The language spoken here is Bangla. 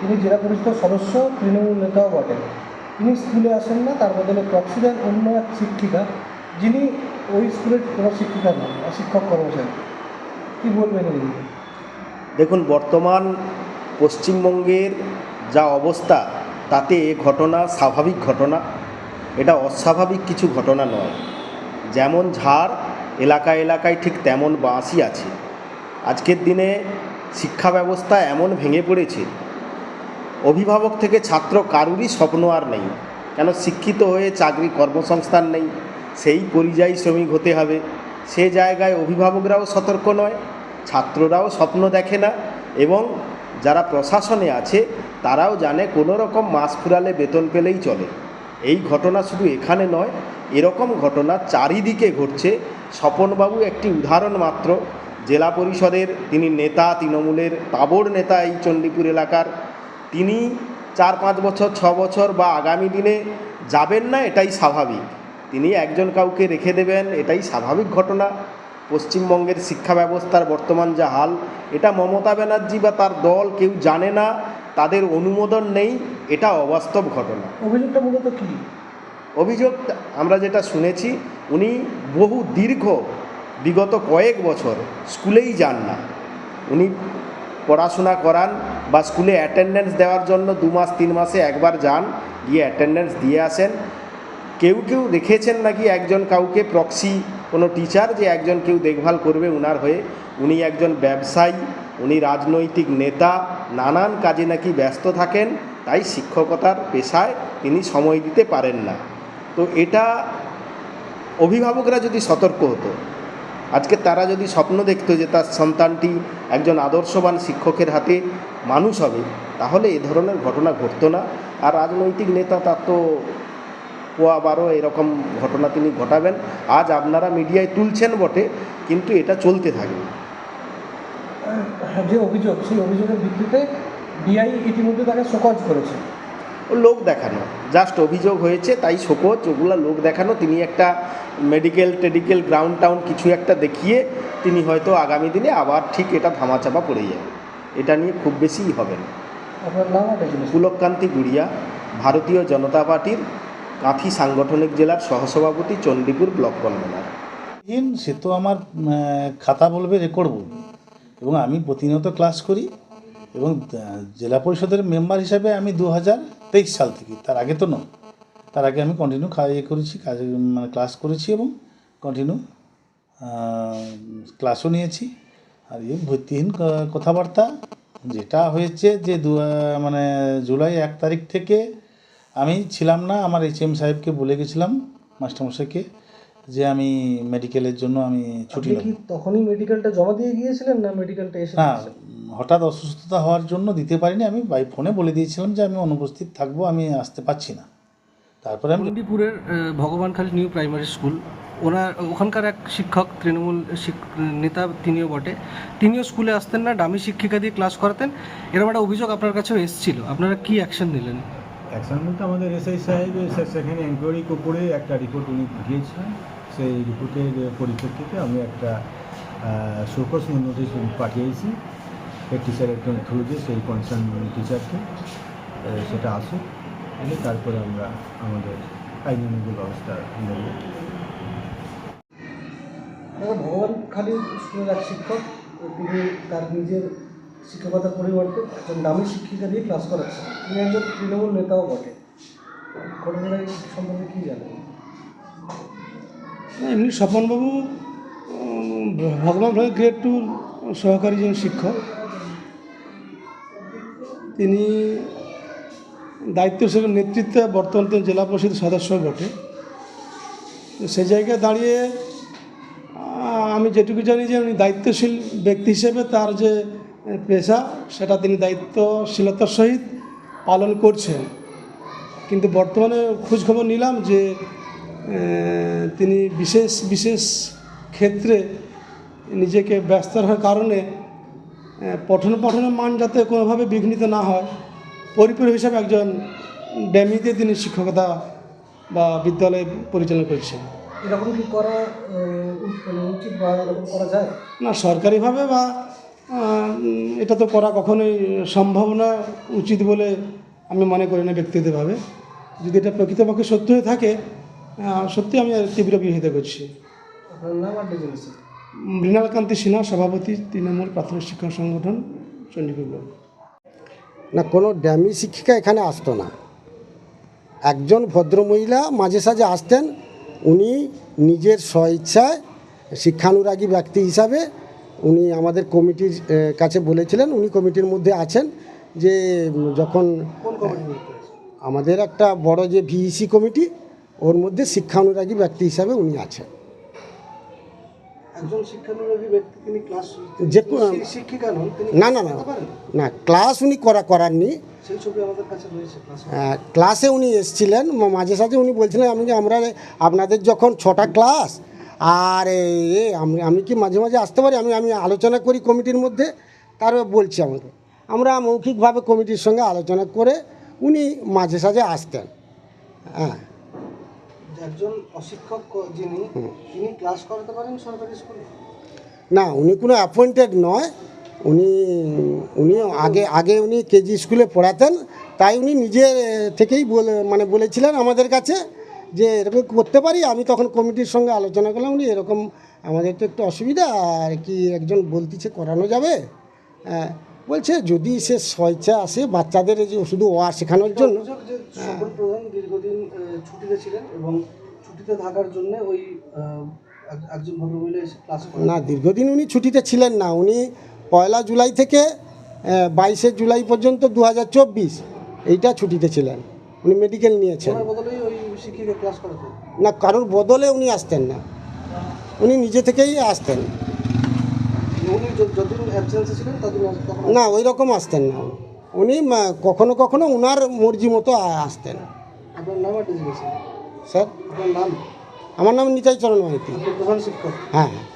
তিনি জেলা পরিষদের সদস্য, তৃণমূল নেতাও বটেন তিনি স্কুলে আসেন না, তার বদলে প্রক্সি দেন অন্য এক শিক্ষিকা, যিনি ওই স্কুলের কোনো শিক্ষিকা নন শিক্ষক কর্মচারী। কী বলবেন দেখুন, বর্তমান পশ্চিমবঙ্গের যা অবস্থা, তাতে এ ঘটনা স্বাভাবিক ঘটনা। এটা অস্বাভাবিক কিছু ঘটনা নয়। যেমন ঝাড় এলাকা এলাকায় ঠিক তেমন বাঁশই আছে। আজকের দিনে শিক্ষা ব্যবস্থা এমন ভেঙে পড়েছে, অভিভাবক থেকে ছাত্র কারুরই স্বপ্ন আর নেই। কেন শিক্ষিত হয়ে চাকরি কর্মসংস্থান নেই? সেই পরিযায়ী শ্রমিক হতে হবে। সে জায়গায় অভিভাবকরাও সতর্ক নয়, ছাত্ররাও স্বপ্ন দেখে না এবং যারা প্রশাসনে আছে, তারাও জানে কোনো রকম মাস ফুরালে বেতন পেলেই চলে। এই ঘটনা শুধু এখানে নয়, এরকম ঘটনা চারিদিকে ঘটছে। স্বপনবাবু একটি উদাহরণ মাত্র জেলা পরিষদের তিনি নেতা তৃণমূলের তাবড় নেতা এই চণ্ডীপুর এলাকার। তিনি চার পাঁচ বছর ছ বছর বা আগামী দিনে যাবেন না এটাই স্বাভাবিক। তিনি একজন কাউকে রেখে দেবেন এটাই স্বাভাবিক ঘটনা। পশ্চিমবঙ্গের শিক্ষা ব্যবস্থার বর্তমান যা হাল এটা মমতা ব্যানার্জি বা তার দল কেউ জানে না তাদের অনুমোদন নেই এটা অবাস্তব ঘটনা। অভিযোগটা মূলত কী? অভিযোগ আমরা যেটা শুনেছি উনি বহু দীর্ঘ বিগত কয়েক বছর স্কুলেই যান না। উনি পড়াশোনা করান বা স্কুলে অ্যাটেন্ডেন্স দেওয়ার জন্য দু মাস, তিন মাসে একবার যান, গিয়ে অ্যাটেন্ডেন্স দিয়ে আসেন। কেউ কেউ দেখেছেন নাকি একজন কাউকে প্রক্সি কোনো টিচার যে একজন কেউ দেখভাল করবে উনার হয়ে? উনি একজন ব্যবসায়ী, উনি রাজনৈতিক নেতা, নানান কাজে নাকি ব্যস্ত থাকেন, তাই শিক্ষকতার পেশায় তিনি সময় দিতে পারেন না। তো এটা অভিভাবকরা যদি সতর্ক হতো আজকে তারা যদি স্বপ্ন দেখত যে তার সন্তানটি একজন আদর্শবান শিক্ষকের হাতে মানুষ হবে, তাহলে এ ধরনের ঘটনা ঘটতো না। আর রাজনৈতিক নেতা তার তো পোয়া বারো এরকম ঘটনা তিনি ঘটাবেন। আজ আপনারা মিডিয়ায় তুলছেন বটে, কিন্তু এটা চলতে থাকবে। যে অভিযোগ, সেই অভিযোগের ভিত্তিতে ডিআই ইতিমধ্যে তাকে শোকজ করেছে। লোক দেখানো। জাস্ট অভিযোগ হয়েছে তাই শোকজ ওগুলা লোক দেখানো। তিনি একটা মেডিকেল টেডিকেল গ্রাউন্ড টাউন কিছু একটা দেখিয়ে তিনি হয়তো আগামী দিনে আবার ঠিক এটা ধামাচাপা পড়ে যাবে। এটা নিয়ে খুব বেশিই হবে না। পুলককান্তি গুড়িয়া ভারতীয় জনতা পার্টির কাঁথি সাংগঠনিক জেলার সহসভাপতি চণ্ডীপুর ব্লক কনভেনার। ইন সে তো আমার খাতা বলবে রেকর্ড বলবে এবং আমি প্রতিনিয়ত ক্লাস করি এবং জেলা পরিষদের মেম্বার হিসাবে আমি দু হাজার তেইশ সাল থেকে। তার আগে তো নয়। তার আগে আমি কন্টিনিউ ইয়ে করেছি, কাজ মানে ক্লাস করেছি এবং কন্টিনিউ ক্লাসও নিয়েছি। আর এই ভিত্তিহীন কথাবার্তা যেটা হয়েছে যে দু মানে জুলাই এক তারিখ থেকে আমি ছিলাম না, আমার এইচ এম সাহেবকে বলে গেছিলাম, মাস্টারমশাইকে যে আমি মেডিকেলের জন্য আমি ছুটি নেব। কি তখনই মেডিকেলটা জমা দিয়ে গিয়েছিলেন না মেডিকেলটা এসে না হঠাৎ অসুস্থতা হওয়ার জন্য দিতে পারিনি। আমি বাই ফোনে বলে দিয়েছিলাম যে আমি অনুপস্থিত থাকব আমি আসতে পারছি না। তারপরে আমি আহ, ভগবানখালী নিউ প্রাইমারি স্কুল ওনার ওখানকার এক শিক্ষক তৃণমূল শিক- নেতা তিনিও বটে। তিনিও স্কুলে আসতেন না ডামি শিক্ষিকা দিয়ে ক্লাস করাতেন। এরকম একটা অভিযোগ আপনার কাছেও এসেছিল। আপনারা কি অ্যাকশন নিলেন? অ্যাকশন বলতে আমাদের এসআই সাহেব সেখানে এনকোয়ারি করে একটা রিপোর্ট উনি দিয়েছেন সেই রিপোর্টের পরিপ্রেক্ষিতে আমি একটা শোকস নোটিশ পাঠিয়েছি। হেড টিচারের থ্রু দিয়ে সেই কনসার্ন টিচারকে সেটা আসুক এলে তারপরে আমরা আমাদের আইনানুগ ব্যবস্থা নেব। ভগবান খালি স্কুলের এক শিক্ষক তিনি তার নিজের শিক্ষকতার পরিবর্তে একজন দামি শিক্ষিকা দিয়ে ক্লাস করাচ্ছেন। তিনি একজন তৃণমূল নেতাও বটে। ঘটনাটা সম্বন্ধে কী জানেন? এমনি স্বপনবাবু ভগবান ভাই গ্রেড টুর সহকারী যিনি শিক্ষক, তিনি দায়িত্বশীল নেতৃত্বে বর্তমান তিনি জেলা পরিষদ সদস্য বটে। সেই জায়গায় দাঁড়িয়ে আমি যেটুকু জানি যে উনি দায়িত্বশীল ব্যক্তি হিসেবে তার যে পেশা, সেটা তিনি দায়িত্বশীলতার সহিত পালন করছেন। কিন্তু বর্তমানে খোঁজখবর নিলাম যে তিনি বিশেষ বিশেষ ক্ষেত্রে নিজেকে ব্যস্ত রাখার কারণে পঠন পাঠনের মান যাতে কোনোভাবে বিঘ্নিত না হয় পরিপূরক হিসাবে একজন ড্যামিতে তিনি শিক্ষকতা বা বিদ্যালয় পরিচালনা করছেন। এরকম কি করা মানে উচিত বা এরকম করা যায়? না সরকারিভাবে বা এটা তো করা কখনোই সম্ভব না উচিত বলে আমি মনে করি না ব্যক্তিগতভাবে। যদি এটা প্রকৃতপক্ষে সত্য হয়ে থাকে সত্যি আমি তীব্র বিরোধিতা করছি। মৃণালকান্তি সিনহা সভাপতি তৃণমূল প্রাথমিক শিক্ষক সংগঠন চণ্ডীপুর ব্লক। না কোনো ড্যামি শিক্ষিকা এখানে আসতো না। একজন ভদ্রমহিলা মাঝে সাঝে আসতেন উনি নিজের স্বইচ্ছায় শিক্ষানুরাগী ব্যক্তি হিসাবে উনি আমাদের কমিটির কাছে বলেছিলেন উনি কমিটির মধ্যে আছেন যে যখন আমাদের একটা বড় যে ভিইসি কমিটি ওর মধ্যে শিক্ষানুরাগী ব্যক্তি হিসাবে উনি আছেন। একজন শিক্ষানুরাগী ব্যক্তি তিনি ক্লাস যে কো- শিক্ষিকা নন না না না না ক্লাস উনি করা করাননি। সেই ছবি আমাদের কাছে রয়েছে ক্লাসে উনি এসছিলেন মাঝে সাঝে উনি বলছিলেন আমি যে আমরা আপনাদের যখন ছটা ক্লাস আর এ, আমি আমি কি মাঝে মাঝে আসতে পারি? আমি আমি আলোচনা করি কমিটির মধ্যে? তার বলছি আমাকে। আমরা মৌখিকভাবে কমিটির সঙ্গে আলোচনা করে উনি মাঝে সাঝে আসতেন। হ্যাঁ একজন অশিক্ষক যিনি তিনি ক্লাস করাতে পারেন সরকারি স্কুলে না উনি কোনো অ্যাপয়েন্টেড নয়। উনি উনি আগে আগে উনি কেজি স্কুলে পড়াতেন। তাই উনি নিজে থেকেই বলে মানে বলেছিলেন আমাদের কাছে যে এরকম করতে পারি? আমি তখন কমিটির সঙ্গে আলোচনা করলাম। উনি এরকম আমাদের তো একটু অসুবিধা। আর কি একজন বলতেছে করানো যাবে? হ্যাঁ, বলছে যদি সে স্বেচ্ছা আসে বাচ্চাদের যে শুধু ওয়া শেখানোর জন্য। সকল প্রধান দীর্ঘদিন ছুটিতে ছিলেন এবং ছুটিতে থাকার জন্য ওই একজন ভদ্রমহিলা এসে ক্লাস না দীর্ঘদিন উনি ছুটিতে ছিলেন না। উনি পয়লা জুলাই থেকে বাইশে জুলাই পর্যন্ত দু হাজার চব্বিশ এইটা ছুটিতে ছিলেন। উনি মেডিকেল নিয়েছেন। না কারোর বদলে উনি আসতেন না। উনি নিজে থেকেই আসতেন। উনি যতদিন অ্যাবসেন্সে ছিলেন ততদিন তখন না ওই রকম আসতেন না। উনি কখনো কখনো উনার মর্জি মতো আসতেন। আপনার নাম স্যার? আপনার নাম? আমার নাম নিতাই চরণ মাইতি প্রধান শিক্ষক? হ্যাঁ হ্যাঁ।